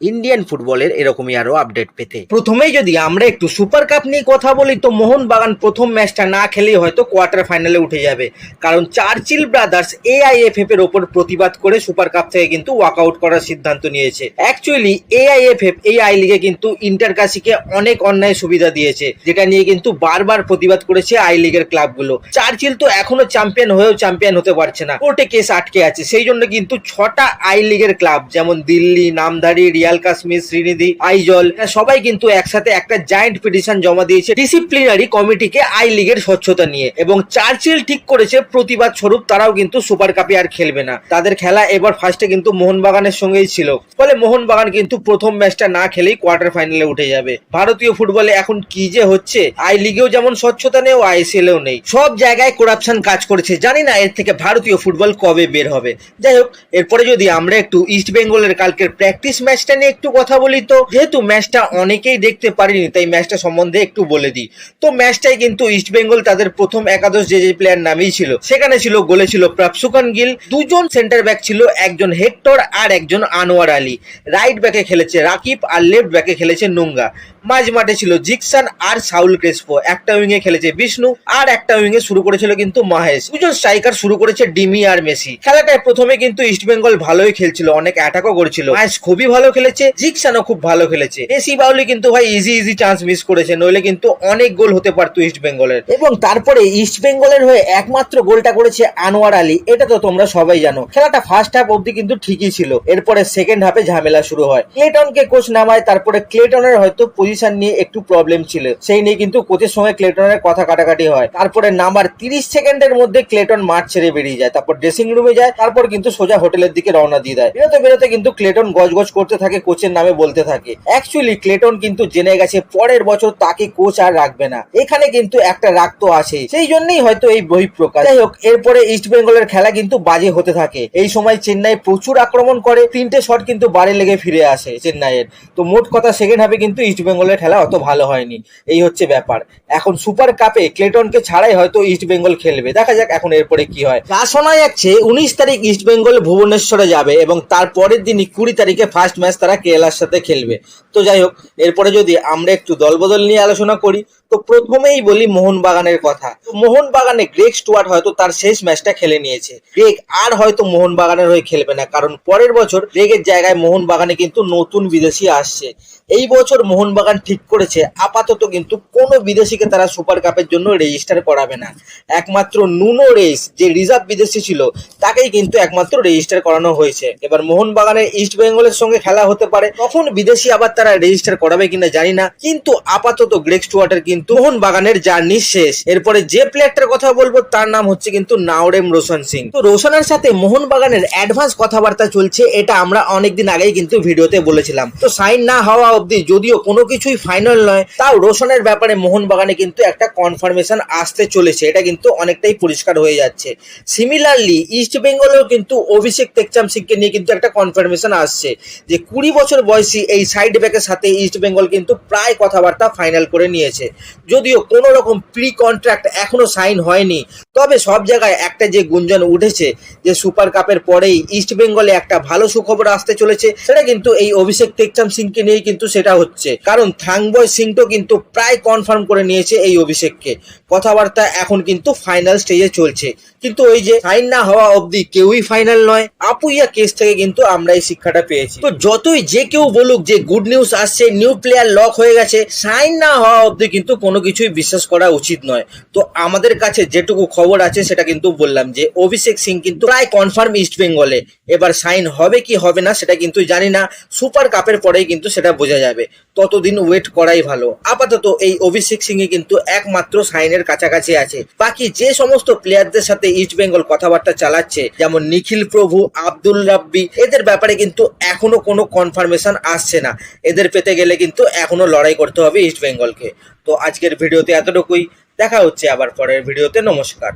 Indian ফুটবলের এরকমই আরও আপডেট পেতে। প্রথমেই যদি আমরা একটু সুপার কাপ নিয়ে কথা বলি, তো মোহনবাগান প্রথম ম্যাচটা না খেলেই হয়তো কোয়ার্টার ফাইনালে উঠে যাবে। কারণ চার্চিল ব্রাদার্স এআইএফএফ এর ওপর প্রতিবাদ করে সুপার কাপ থেকে কিন্তু ওয়াকআউট করার সিদ্ধান্ত নিয়েছে। অ্যাকচুয়ালি এআইএফএফ এই আই লিগে কিন্তু ইন্টারকাশিকে অনেক অন্যায় সুবিধা দিয়েছে, যেটা নিয়ে কিন্তু বারবার প্রতিবাদ করেছে আই লিগের ক্লাবগুলো চার্চিল তো এখনও চ্যাম্পিয়ন হয়েও চ্যাম্পিয়ন হতে পারছে না, কোর্টে কেস আটকে আছে। সেই জন্য কিন্তু ছটা আই লিগের ক্লাব যেমন দিল্লি, নামধারী রিয়াল কাশ্মীর, শ্রীনিধি, আইজল সবাই কিন্তু একসাথে একটা জায়েন্ট পিটিশন জমা দিয়েছে ডিসিপ্লিনারি কমিটিকে আই লিগের স্বচ্ছতা নিয়ে এবং চার্চিল ঠিক করেছে, প্রতিবাদ স্বরূপ তারাও কিন্তু সুপার কাপে আর খেলবে না। তাদের খেলা এবার ফার্স্টে কিন্তু মোহনবাগানের সঙ্গেই ছিল। ফলে মোহনবাগান কিন্তু প্রথম ম্যাচটা না খেলেই কোয়ার্টার ফাইনালে উঠে যাবে। ভারতীয় ফুটবলে এখন কি যে হচ্ছে আই লিগেও যেমন স্বচ্ছতা নেই ও আইসিএলেও নেই। সব জায়গায় করাপশন কাজ করেছে। জানি না এর থেকে ভারতীয় ফুটবল কবে বের হবে। যাই হোক, এরপরে যদি আমরা একটু ইস্ট বেঙ্গলের কালকের প্র্যাকটিস ম্যাচটা নিয়ে একটু কথা বলি তো। যেহেতু ম্যাচটা অনেকেই দেখতে পারিনি, তাই ম্যাচটা সম্বন্ধে একটু বলে দিই। তো ম্যাচটাই কিন্তু ইস্ট বেঙ্গল তাদের প্রথম একাদশ যে যে প্লেয়ার নামেই ছিল, সেখানে ছিল, গোলে ছিল প্রাপসুকান গিল। দুজন সেন্টার ব্যাক ছিল, একজন হেক্টর আর একজন আনোয়ার আলী। রাইট ব্যাকে খেলেছে রাকিব আর লেফট ব্যাকে খেলেছে নুঙ্গা। মাঝ মাঠে ছিল জিকসান আর সাউল ক্রেসপো। একটা উইংয়ে খেলেছে বিষ্ণু আর একটা উইংয়ে শুরু করেছিল কিন্তু মাহেশ। দুজন স্ট্রাইকার শুরু করেছে ডিমি আর মেসি। খেলাটায় প্রথমে কিন্তু ইস্ট বেঙ্গল ভালোই খেলছিল, অনেক অ্যাটাকও করেছিল। মাহেশ খুবই ভালো খেলেছে, জিকসানও খুব ভালো খেলেছে। মেসি বাউলি কিন্তু ভাই ইজি ইজি চান্স মিস করেছে, নইলে কিন্তু অনেক গোল হতে পারতো ইস্ট বেঙ্গলের এবং তারপরে ইস্ট বেঙ্গলের হয়ে একমাত্র গোলটা করেছে আনোয়ার আলী, এটা তো তোমরা সবাই জানো। খেলাটা ফার্স্ট হাফ অবধি কিন্তু ঠিকই ছিল, এরপরে সেকেন্ড হাফে ঝামেলা শুরু হয়। ক্লেটনকে কোচ নামায়, তারপরে ক্লেটনের হয়তো পজিশন নিয়ে একটু প্রবলেম ছিল। সেই নিয়ে কিন্তু কোচের সঙ্গে ক্লেটনের কথা কাটাকাটি হয়। তারপরে নাম্বার তিরিশ সেকেন্ডের মধ্যে ক্লেটন মাঠ ছেড়ে বেরিয়ে যায়, তারপর ড্রেসিং রুমে যায়, তারপর কিন্তু সোজা হোটেলের দিকে রওনা দিয়ে দেয়। বেরোতে বেরোতে কিন্তু ক্লেটন গজগজ করতে থাকে কোচের নামে বলতে থাকে। অ্যাকচুয়ালি ক্লেটন কিন্তু জেনে গেছে পরের বছর তাকে কোচ আর রাখবে না। এখানে কিন্তু একটা রাগ তো আছে। সেই জন্যই হয়তো এই বহিঃপ্রকাশ। যাই হোক, এরপরে ইস্ট বেঙ্গলের খেলা কিন্তু বাজে হতে থাকে। এই সময় চেন্নাই প্রচুর আক্রমণ করে। তিনটে শট কিন্তু বারে লেগে ফিরে আসে চেন্নাইয়ের। তো মোট কথা সেকেন্ড হাফে কিন্তু ইস্ট বেঙ্গলের খেলা অত ভালো হয়নি। এই হচ্ছে ব্যাপার। এখন সুপার কাপে ক্লেটনকে ছাড়াই হয়তো ইস্ট বেঙ্গল খেলবে। দেখা যাক এখন এরপরে কি হয়। যা শোনা যাচ্ছে উনিশ তারিখ ইস্ট বেঙ্গল ভুবনেশ্বরে যাবে এবং তার পরের দিনই কুড়ি তারিখে ফার্স্ট ম্যাচ তারা কেরালার সাথে খেলবে। তো যাই হোক, এরপরে যদি আমরা একটু দলবদল নিয়ে আলোচনা করি, তো প্রথমেই বলি মোহনবাগানের কথা। মোহনবাগানে গ্রেগ স্টুয়ার্ট হয়তো তার শেষ ম্যাচটা খেলে নিয়েছে। গ্রেগ আর হয়তো মোহনবাগানের হয়ে খেলবে না, কারণ পরের বছর গ্রেগের জায়গায় মোহনবাগানে কিন্তু নতুন বিদেশি আসছে। এই বছর মোহনবাগান ঠিক করেছে। আপাতত কিন্তু কোনো বিদেশিকে তারা সুপার কাপের জন্য রেজিস্টার করাবে না। একমাত্র নুনো রেস যে রিজার্ভ বিদেশি ছিল, তাকেই কিন্তু একমাত্র রেজিস্টার করানো হয়েছে। এবার মোহনবাগানের ইস্ট বেঙ্গলের সঙ্গে খেলা হতে পারে। তখন বিদেশি আবার তারা রেজিস্টার করাবে কিনা জানি না। কিন্তু আপাতত গ্রেগ স্টুয়ার্টের কিন্তু মোহনবাগানের জার্নি শেষ। এরপরে যে প্লেয়ারটার কথা বলব, তার নাম হচ্ছে কিন্তু নাওরেম রোশন সিং। তো রোশনের সাথে মোহনবাগানের অ্যাডভান্স কথাবার্তা চলছে, এটা আমরা অনেকদিন আগেই কিন্তু ভিডিওতে বলেছিলাম। তো সাইন না হওয়া অবধি যদিও কোনো কিছুই ফাইনাল নয়, তাও রোশনের ব্যাপারে মোহনবাগানে কিন্তু একটা কনফার্মেশন আসতে চলেছে। এটা কিন্তু অনেকটাই পরিষ্কার হয়ে যাচ্ছে। সিমিলারলি ইস্ট বেঙ্গলেও কিন্তু অভিষেক টেকচাম সিংকে নিয়ে কিন্তু একটা কনফার্মেশন আসছে যে কুড়ি বছর বয়সী এই সাইড ব্যাকের সাথে ইস্ট বেঙ্গল কিন্তু প্রায় কথাবার্তা ফাইনাল করে নিয়েছে। যদিও কোনো রকম প্রি কন্ট্রাক্ট এখনও সাইন হয়নি। তবে সব জায়গায় একটা যে গুঞ্জন উঠেছে যে সুপার কাপের পরেই ইস্ট বেঙ্গলে একটা ভালো সুখবর আসতে চলেছে, সেটা কিন্তু এই অভিষেক টেকচাম সিংকে নিয়েই কিন্তু সেটা হচ্ছে। কারণ থাংবয় সিং তো কিন্তু প্রায় কনফার্ম করে নিয়েছে এই অভিষেককে। কথাবার্তা এখন কিন্তু ফাইনাল স্টেজে চলছে। কিন্তু ওই যে সাইন না হওয়া অবধি কেউই ফাইনাল নয়। আপুইয়া কেস থেকে কিন্তু আমরা এই শিক্ষাটা পেয়েছি। তো যতই যে কেউ বলুক যে গুড নিউজ আসছে নিউ প্লেয়ার লক হয়ে গেছে সাইন না হওয়া অবধি কিন্তু কোনো কিছুই বিশ্বাস করা উচিত নয়। তো আমাদের কাছে যেটুকু খবর আছে, সেটা কিন্তু বললাম যে অভিষেক সিং কিন্তু প্রায় কনফার্ম ইস্ট বেঙ্গলে এবার সাইন হবে কি হবে না, সেটা কিন্তু জানি না। সুপার কাপের পরেই কিন্তু সেটা বোঝা যাবে। ততদিন ওয়েট করাই ভালো। আপাতত এই অভিষেক সিং কিন্তু একমাত্র সাইনের কাছাকাছি আছে। বাকি যে সমস্ত প্লেয়ারদের সাথে ইস্ট বেঙ্গল কথাবার্তা চালাচ্ছে, যেমন নিখিল প্রভু, আব্দুল রাব্বি, এদের ব্যাপারে কিন্তু এখনও কোনো কনফার্মেশন আসছে না। এদের পেতে গেলে কিন্তু এখনও লড়াই করতে হবে ইস্ট বেঙ্গলকে তো আজকের ভিডিওতে এতটুকুই। দেখা হচ্ছে আবার পরের ভিডিওতে। নমস্কার।